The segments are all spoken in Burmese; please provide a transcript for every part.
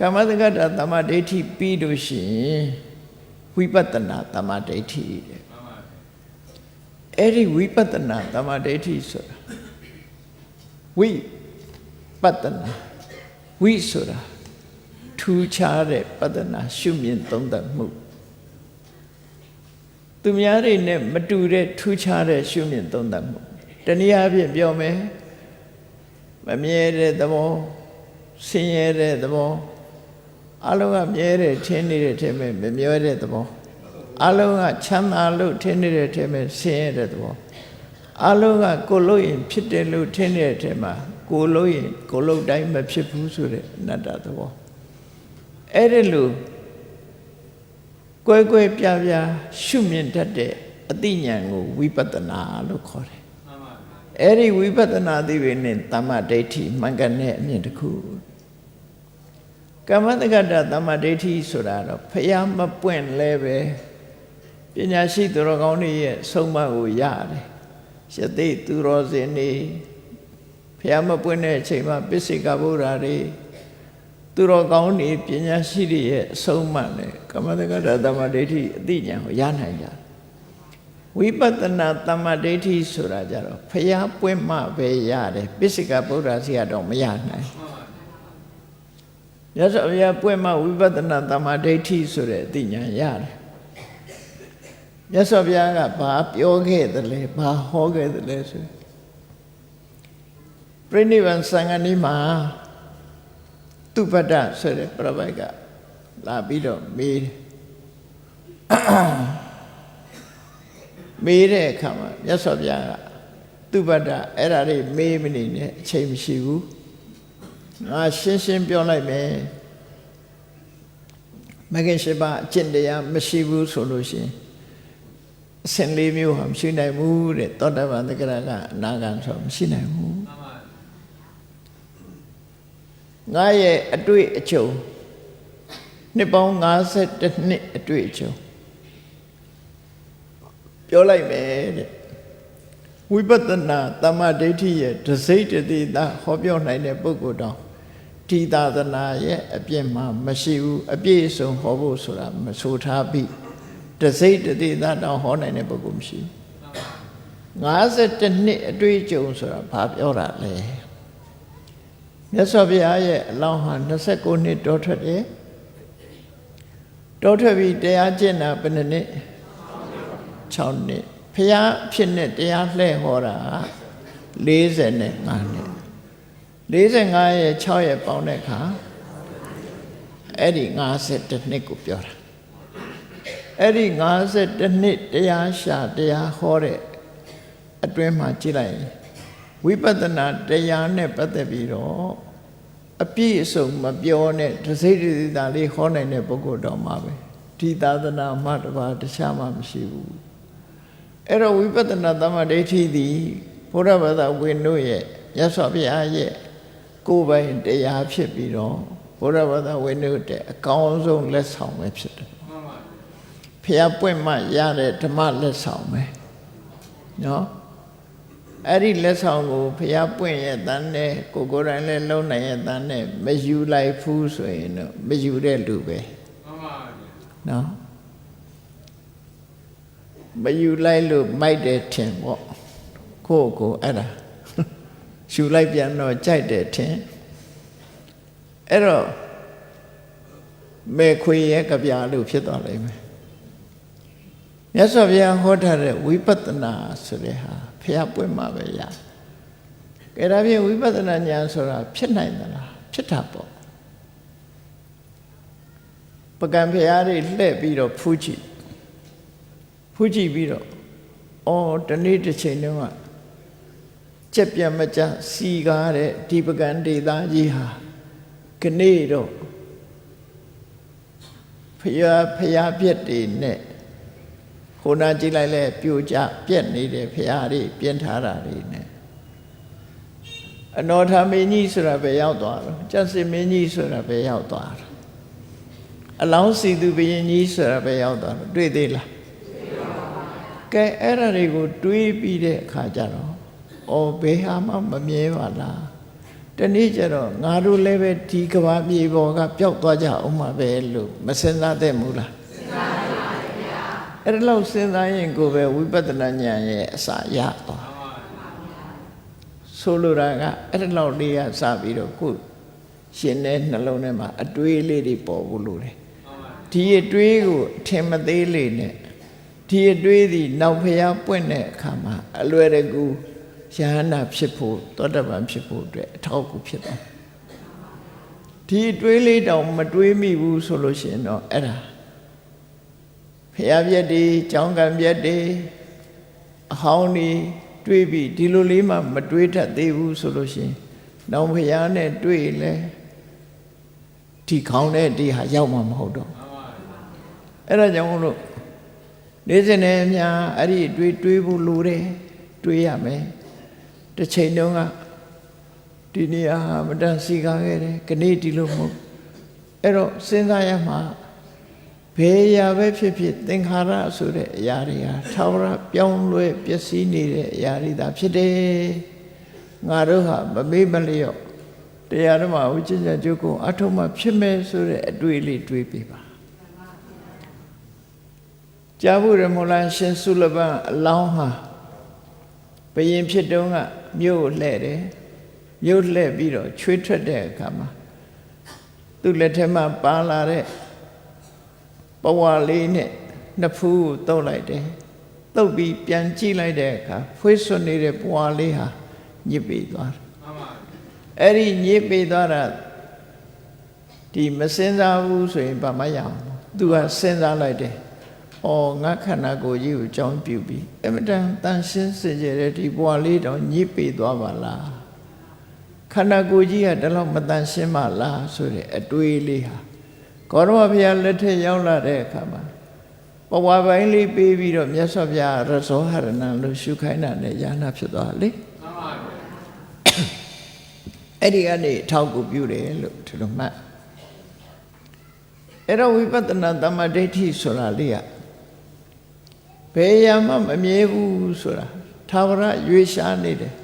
ကမ္မတက္ကတာတမ္မာဒိဋ္ဌိပြီးလို့ရှိရင်ဝိပဿနာတမ္မာဒိဋ္ဌိတဲ့အဲ့ဒီဝိပဿနာတမ္မာဒိဋ္ဌိဆိုတာဝိပဿနာဝိဆိုတာထူးခြားတဲ့ပဿနာရှုမြင်သုံးသပ်မှုသူများတွေနဲ့မတူတဲ့ထူးခြားတဲ့ရှုမြင်သုံးသပ်မှုတနည်းအားဖြင့်ပြောမယ်မမြဲတဲ့သဘောဆင်းရဲတဲ့သဘော အလုံးကမြဲတဲ့ထင်းနေတဲ့ထဲမှာမမြဲတဲ့သဘောအလုံးကချမ်းသာလို့ထင်းနေတဲ့ထဲမှာဆင်းရဲတဲ့သဘောအလုံးကကိုလို့ရင်ဖြစ်တယ်လို့ထင်းနေတဲ့ထဲမှာကိုလို့ရင်ကိုလို့တိုင်းမဖြစ်ဘူးဆိုတဲ့အနတ္တသဘောအဲ့ဒီလိုကွဲကွဲပြားပြားရှုမြင်တတ်တဲ့အသိဉာဏ်ကိုဝိပဿနာလို့ခေါ်တယ်အဲ့ဒီဝိပဿနာသိပေနဲ့တမ္မာဒိဋ္ဌိမှန်ကန်တဲ့အမြင်တစ်ခု ကမ္မတက္ကတာတမ္မာဒိဋ္ဌိဆိုတာတော့ဖျားမပွင့်လဲပဲပညာရှိသူတော်ကောင်းတွေရဲ့ဆုံးမကိုရတယ်ရှသိသူတော်စင်နေဖျားမပွင့်တဲ့အချိန်မှာပစ္စေကဗုဒ္ဓတွေသူတော်ကောင်းတွေပညာရှိတွေရဲ့အဆုံးအမနဲ့ကမ္မတက္ကတာတမ္မာဒိဋ္ဌိအသိဉာဏ်ကိုရနိုင်ကြတယ်ဝိပဿနာတမ္မာဒိဋ္ဌိဆိုတာကြတော့ဖျားပွင့်မှပဲရတယ်ပစ္စေကဗုဒ္ဓစီကတော့မရနိုင် ရသော်ဘုရားပွင့်မှဝိပဿနာတမ္မာဒိဋ္ဌိဆိုတဲ့အသိဉာဏ်ရတယ်မြတ်စွာဘုရားကဘာပြောခဲ့သလဲဘာဟောခဲ့သလဲဆိုပြိဋိဘံသံဃာနီမှာသူပတ္တဆိုတဲ့ပြပိုက်ကလာပြီးတော့မေးမေးတဲ့အခါမှာမြတ်စွာဘုရားကသူပတ္တအဲ့ဒါတွေမေးမနေနဲ့အချိန်မရှိဘူး ငါရှင်းရှင်းပြောလိုက်မယ်မဂ္ဂင်ရှိပါအကျင့်တရားမရှိဘူးဆိုလို့ရှိရင်အစဉ်လေးမျိုးဟာမရှိနိုင်ဘူးတဲ့သောတာပန်တက္ကရာကအနာဂံဆိုမရှိနိုင်ဘူးငါရဲ့အတွေ့အကြုံနှစ်ပေါင်း52နှစ်အတွေ့အကြုံပြောလိုက်မယ်တဲ့ဝိပဿနာတမ္မာဒိဋ္ဌိရဲ့ဒစိတ်တတိတာဟောပြောနိုင်တဲ့ပုဂ္ဂိုလ်တောင် ဒီသာသနာရဲ့အပြည့်မှမရှိဘူးအပြည့်အစုံဟောဖို့ဆိုတာမဆိုထားပြီတစိတ်တတိတာတောင်ဟောနိုင်တဲ့ပုဂ္ဂိုလ်မရှိဘူး52နှစ်အတွေ့အကြုံဆိုတာဘာပြောတာလဲမြတ်စွာဘုရားရဲ့အလောင်းဟာ29နှစ်တောထွက်တယ်တောထွက်ပြီးတရားကျင့်တာဘယ်နှစ်နှစ်6နှစ်ဘုရားဖြစ်နဲ့တရားလှည့်ဟောတာ45နှစ် 45ရဲ့6ရဲ့ပေါင်းတဲ့အခါအဲ့ဒီ52နှစ်ကိုပြောတာအဲ့ဒီ52နှစ်တရားရှာတရားဟောတဲ့အတွင်းမှာကြည့်လိုက်ရင်ဝိပဿနာတရားနဲ့ပတ်သက်ပြီးတော့အပြည့်အစုံမပြောနဲ့တစိမ့်တစိတာလေးဟောနိုင်တဲ့ပုဂ္ဂိုလ်တော်မှာပဲဒီသာသနာမှတပါတခြားမှမရှိဘူးအဲ့တော့ဝိပဿနာသမ္မာဒိဋ္ဌိသည်ဘုရားဘာသာဝင်တို့ရဲ့ရသော်ဘုရားရဲ့ ကိုယ်ပိုင်တရားဖြစ်ပြီးတော့ဘုရားဘာသာဝင်တို့တဲ့အကောင်းဆုံးလက်ဆောင်ပဲဖြစ်တယ်ဖះပွင့်မှရတဲ့ဓမ္မလက်ဆောင်ပဲနော်အဲ့ဒီလက်ဆောင်ကိုဖះပွင့်ရဲ့တန်းနဲ့ကိုကိုယ်တိုင်လည်းလုံးနိုင်ရဲ့တန်းနဲ့မယူလိုက်ဘူးဆိုရင်တော့မယူတဲ့လူပဲမှန်ပါဗျာနော်မယူလိုက်လို့မိုက်တယ်ထင်ပေါ့ကိုယ့်ကိုအဲ့ဒါ ယူလိုက်ပြန်တော့ကြိုက်တယ်ထင်အဲ့တော့မေခွေရဲ့ကြပြလို့ဖြစ်သွားလိမ့်မယ်မြတ်စွာဘုရားဟောထားတဲ့ဝိပဿနာဆိုတဲ့ဟာဖះပွင့်မှာပဲရကဲဒါဖြင့်ဝိပဿနာဉာဏ်ဆိုတာဖြစ်နိုင်သလားဖြစ်တာပေါ့ပကံဖះတွေလှည့်ပြီးတော့ဖူးကြည့်ဖူးကြည့်ပြီးတော့အော်တနေ့တစ်ချိန်တုန်းက ကြက်ပြတ်မကြစီကားတဲ့ဒီပကံဒေသကြီးဟာခနေ့တော့ဖះဖះပြက်တွေနဲ့ခုနကြည့်လိုက်လဲပြိုကျပြက်နေတဲ့ဖရာတွေပြင်းထားတာတွေနဲ့အနောထမင်းကြီးဆိုတာပဲရောက်သွားတော့ကျက်စင်မင်းကြီးဆိုတာပဲရောက်သွားတော့အလောင်းစီသူဘရင်ကြီးဆိုတာပဲရောက်သွားတော့တွေ့သေးလားကဲအဲ့ဒါတွေကိုတွေးပြီးတဲ့အခါကျတော့ အော်ဘယ်ဟာမှမမြဲပါလားတတနေ့ကျတော့ငါတို့လည်းပဲဒီကဘာမြေပေါ်ကပျောက်သွားကြအောင်မှာပဲလို့မစင်စားသင့်ဘူးလားစဉ်းစားပါဗျာအဲ့ဒါလို့စဉ်းစားရင်ကိုယ်ပဲဝိပဿနာဉာဏ်ရဲ့အစာရသွားဆိုလိုတာကအဲ့ဒါလို့လေးကစပြီးတော့ကိုယ်ရှင်တဲ့နှလုံးထဲမှာအတွေးလေးတွေပေါ်ဖို့လိုတယ်ဒီအတွေးကိုအထင်မသေးလေးနဲ့ဒီအတွေးသည်နောက်ဖျားပွင့်တဲ့အခါမှာအလွယ်တကူ ယဟနာဖြစ်ဖို့သောတပန်ဖြစ်ဖို့အတွက်အထောက်အကူဖြစ်သွားဒီအတွေးလေးတောင်မတွေးမိဘူးဆိုလို့ရှိရင်တော့အဲ့ဒါဖျားပြက်တွေကြောင်းကံပြက်တွေအဟောင်းတွေတွေးပြီးဒီလိုလေးမှမတွေးတတ်သေးဘူးဆိုလို့ရှိရင်နောင်ဖျားနဲ့တွေ့လဲဒီခေါင်းနဲ့ဒီဟာရောက်မှာမဟုတ်တော့အဲ့ဒါကြောင့်မလို့နေစင်နေများအဲ့ဒီတွေးတွေးဖို့လိုတယ်တွေးရမယ် တစ်ချိန်တုန်းကဒီနေရာဟာမတန်စီကားခဲ့တယ်ခဏဒီလိုမဟုတ်အဲ့တော့စဉ်းစားရမှာဘယ်ရာပဲဖြစ်ဖြစ်သင်္ခါရဆိုတဲ့အရာတွေဟာထာဝရပြောင်းလဲပျက်စီးနေတဲ့အရာတွေသာဖြစ်တယ်ငါတို့ဟာမမေ့မလျော့တရားဓမ္မဝိကျင်ကြကျုပ်ကိုအထုံးမှဖြစ်မယ်ဆိုတဲ့အတွေ့အလေးတွေးပြပါကြားဖို့ရမို့လားရှင်ဆုလပန်အလောင်းဟာဘယင်ဖြစ်တုန်းက မြို့ကိုလှဲ့တယ်မြို့လှဲ့ပြီးတော့ချွေးထွက်တဲ့အခါမှာသူ့လက်ထက်မှာပါလာတဲ့ပဝါလေးနဲ့နှစ်ဖူးကိုတုပ်လိုက်တယ်တုပ်ပြီးပြန်ကြည့်လိုက်တဲ့အခါဖွေးစွနေတဲ့ပဝါလေးဟာညစ်ပေသွားတယ်အဲ့ဒီညစ်ပေသွားတာဒီမစင်စားဘူးဆိုရင်ဘာမှရအောင်သူကစဉ်းစားလိုက်တယ်။ အော်ငါခန္ဓာကိုယ်ကြီးကိုကြောင်းပြုပြီးအမတန်တန်ရှင်းစင်ကြယ်တဲ့ဒီဘဝလေးတောင်ညစ်ပေသွားပါလား။ခန္ဓာကိုယ်ကြီးကတလောက်မတန်ရှင်းပါလားဆိုတဲ့အတွေးလေးဟာကောရမဘုရားလက်ထက်ရောက်လာတဲ့အခါမှာဘဝပိုင်းလေးပေးပြီးတော့မြတ်စွာဘုရားရဇောဟရဏလို့ရှုခိုင်းတာနဲ့ယာနာဖြစ်သွားလေ။မှန်ပါဗျာ။အဲ့ဒီကနေထောက်ကူပြုတယ်လို့ဒီလိုမှတ်အဲ့တော့ဝိပဿနာတမ္မာဒိဋ္ဌိဆိုတာလေးက ဘယ်ရမှမမြဲဘူးဆိုတာသာဝရရွေရှားနေတယ်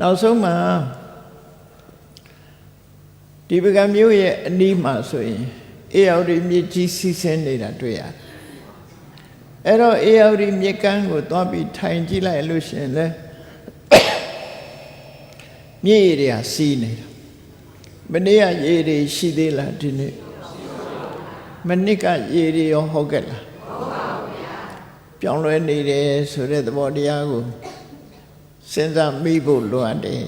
နောက်ဆုံးမှာဒီပကံမျိုးရဲ့အနီးမှာဆိုရင်အေယော်ဒီမြစ်ကြီးစီးဆင်းနေတာတွေ့ရတယ်အဲ့တော့အေယော်ဒီမြစ်ကမ်းကိုသွားပြီးထိုင်ကြည့်လိုက်လို့ရှိရင်လေမြစ်ရည်တွေကစီးနေတာမနေ့ကရေတွေရှိသေးလားဒီနေ့ မနစ်ကရေတွေရောဟုတ်ကဲ့လားဟုတ်ပါဘူးဗျာပြောင်းလဲနေတယ်ဆိုတဲ့သဘောတရားကိုစဉ်းစားမိဖို့လိုအပ်တယ်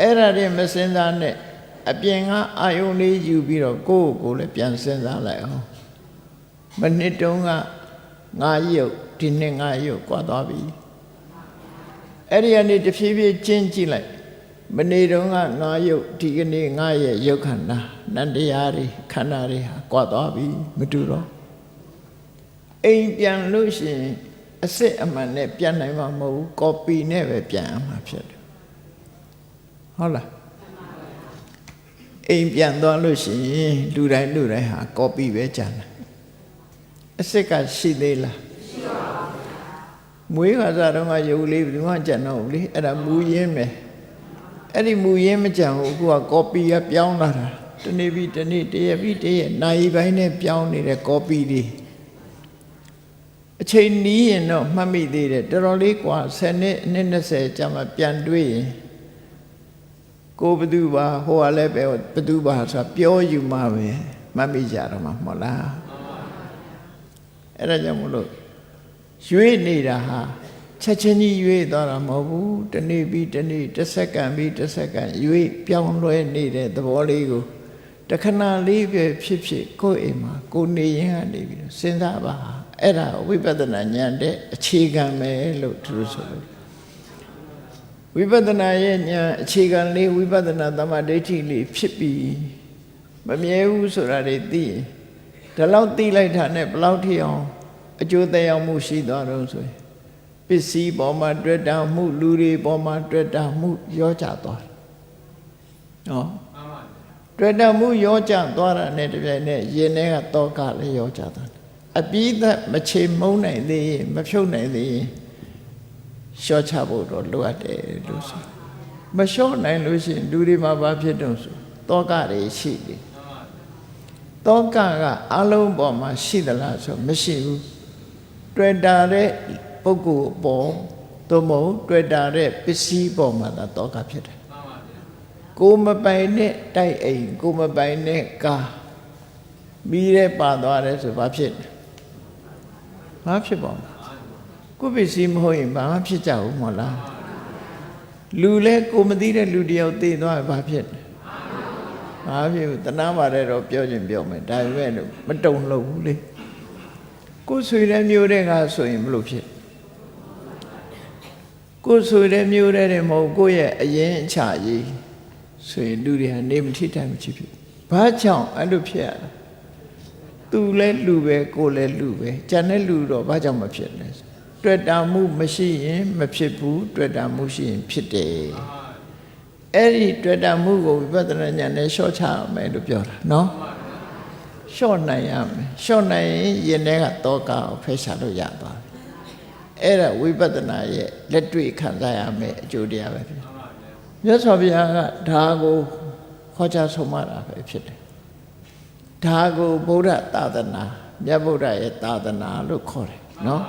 အဲ့ဒါတွေမစဉ်းစားနဲ့အပြင်ကအာယုန်လေးယူပြီးတော့ကိုယ့်ကိုယ်လည်းပြန်စဉ်းစားလိုက်အောင်မနစ်တုန်းကငါရုပ်ဒီနေ့ငါရုပ်ကွာသွားပြီအဲ့ဒီကနေတဖြည်းဖြည်းကျင့်ကြည့်လိုက်မနေ့တုန်းကငါရုပ်ဒီကနေ့ငါရဲ့ရုပ်ခန္ဓာ နန္တရားတွေခန္ဓာတွေဟာကွာသွားပြီမတူတော့အိမ်ပြန်လို့ရှိရင်အစ်စ်အမှန်နဲ့ပြန်နိုင်မှာမဟုတ်ဘူးကော်ပီနဲ့ပဲပြန်ရမှာဖြစ်တယ်ဟုတ်လားအိမ်ပြန်သွားလို့ရှိရင်လူတိုင်းလူတိုင်းဟာကော်ပီပဲကြံတယ်အစ်စ်ကရှိသေးလားရှိပါဘူးမွေးခါစားတော့ကရုပ်လေးဘယ်သူမှကြံတော့ဘူးလေအဲ့ဒါမူရင်းပဲအဲ့ဒီမူရင်းမကြံဘူးအခုကကော်ပီကပြောင်းလာတာ တနေ့ပြီးတနေ့တရက်ပြီးတရက်နိုင်ပိုင်းနဲ့ပြောင်းနေတဲ့ကော်ပီတွေအချိန်နီးရင်တော့မှတ်မိသေးတယ်တော်တော်လေးกว่า10နှစ်နှစ်20ကြာမှပြန်တွေးရင်ကိုဘသူပါဟိုကလည်းပဲဘသူပါဆိုတာပြောယူမှပဲမှတ်မိကြတော့မှာမဟုတ်လားအဲ့ဒါကြောင့်မလို့ရွေးနေတာဟာချက်ချင်းကြီးရွေးသွားတာမဟုတ်ဘူးတနေ့ပြီးတနေ့တစ်စက္ကန့်ပြီးတစ်စက္ကန့်ရွေးပြောင်းလဲနေတဲ့သဘောလေးကို တခဏလေးပဲဖြစ်ဖြစ်ကိုယ့်အိမ်မှာကိုနေရင်ကနေပြီးတော့စဉ်းစားပါအဲ့ဒါဝိပဿနာဉာဏ်တဲ့အခြေခံပဲလို့သူတို့ဆိုလို့ဝိပဿနာရဲ့ဉာဏ်အခြေခံလေးဝိပဿနာသမဒိဋ္ဌိလေးဖြစ်ပြီးမမြဲဘူးဆိုတာတွေသိရင်ဒီလောက်သိလိုက်တာနဲ့ဘလောက်ထိအောင်အကျိုးသက်ရောက်မှုရှိသွားတော့ဆိုရင်ပစ္စည်းပေါ်မှာတွေ့တာမှုလူတွေပေါ်မှာတွေ့တာမှုရောကြသွားတယ်။နော် တွေ့တာမှုရောကြသွားတာနဲ့တပြိုင်နက်ရင်ထဲကတောကလည်းရောကြသွားတယ်။အပြီးသက်မချေမုံနိုင်သေးရင်မဖြုတ်နိုင်သေးရင်လျှော့ချဖို့တော့လိုအပ်တယ်လို့ဆိုမလျှော့နိုင်လို့ရှိရင်လူတွေမှာဘာဖြစ်တုံးဆိုတောကတွေရှိတယ်တောကကအလုံးပေါ်မှာရှိသလားဆိုမရှိဘူးတွေ့တာတဲ့ပုဂ္ဂိုလ်အပေါ်သို့မဟုတ်တွေ့တာတဲ့ပစ္စည်းပေါ်မှာသာတောကဖြစ်တယ် ကိုယ်မပိုင်နဲ့တိုက်အိမ်ကိုယ်မပိုင်နဲ့ကားပြီးတဲ့ပါသွားတယ်ဆိုဘာဖြစ်လဲဘာဖြစ်ပါ့မလဲကိုယ်ပစ္စည်းမဟုတ်ရင်ဘာမှဖြစ်ကြဘူးမဟုတ်လားလူလဲကိုယ်မသိတဲ့လူတယောက်သိသွားရင်ဘာဖြစ်လဲဘာဖြစ်ဘူးတနာပါတယ်တော့ပြောချင်းပြောမယ်ဒါပေမဲ့လို့မတုံလို့ဘူးလေကိုယ်ဆွေတဲ့မျိုးတဲ့ကဆိုရင်ဘလို့ဖြစ်ကိုယ်ဆွေတဲ့မျိုးတဲ့တွေမဟုတ်ကိုယ့်ရဲ့အရင်အချကြီး ဆိုရင်လူတွေဟာနေမထိတိုင်မချဖြစ်ဘာကြောင့်အဲ့လိုဖြစ်ရလဲသူလဲလူပဲကိုယ်လဲလူပဲကြံတဲ့လူတော့ဘာကြောင့်မဖြစ်လဲတွေ့တာမှုမရှိရင်မဖြစ်ဘူးတွေ့တာမှုရှိရင်ဖြစ်တယ်အဲ့ဒီတွေ့တာမှုကိုဝိပဿနာဉာဏ်နဲ့ရှော့ချရမယ်လို့ပြောတာနော်ရှော့နိုင်ရမယ်ရှော့နိုင်ရင်ယင်ထဲကတောကကိုဖယ်ရှားလို့ရသွားပြီအဲ့ဒါဝိပဿနာရဲ့လက်တွေ့ခံစားရမယ်အကျိုးတရားပဲဖြစ် မြတ်စွာဘုရားကဒါကိုခေါ်ချဆုံးမတာပဲဖြစ်တယ်ဒါကိုဗုဒ္ဓသာသနာမြတ်ဗုဒ္ဓရဲ့သာသနာလို့ခေါ်တယ်နော်